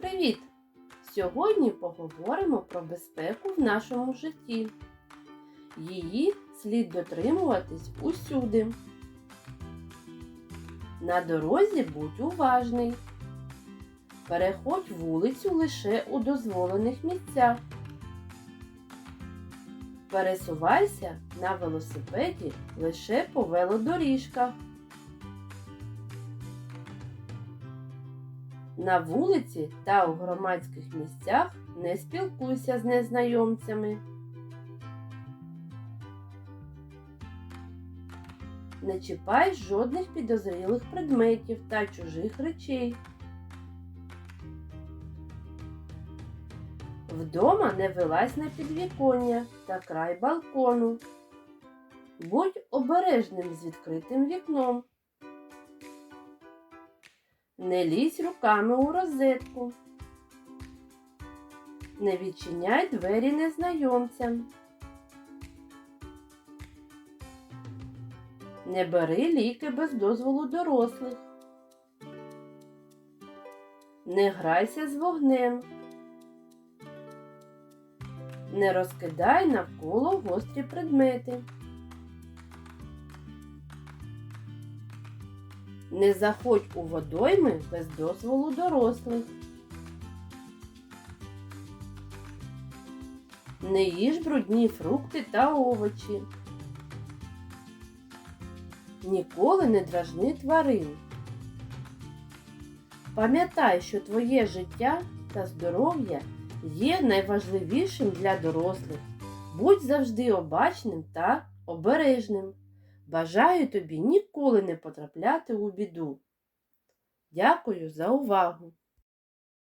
Привіт! Сьогодні поговоримо про безпеку в нашому житті. Її слід дотримуватись усюди. На дорозі будь уважний. Переходь вулицю лише у дозволених місцях. Пересувайся на велосипеді лише по велодоріжках. На вулиці та у громадських місцях не спілкуйся з незнайомцями. Не чіпай жодних підозрілих предметів та чужих речей. Вдома не вилазь на підвіконня та край балкону. Будь обережним з відкритим вікном. Не лізь руками у розетку. Не відчиняй двері незнайомцям. Не бери ліки без дозволу дорослих. Не грайся з вогнем. Не розкидай навколо гострі предмети. Не заходь у водойми без дозволу дорослих. Не їж брудні фрукти та овочі. Ніколи не дражни тварин. Пам'ятай, що твоє життя та здоров'я є найважливішим для дорослих. Будь завжди обачним та обережним. Бажаю тобі ніколи не потрапляти у біду. Дякую за увагу!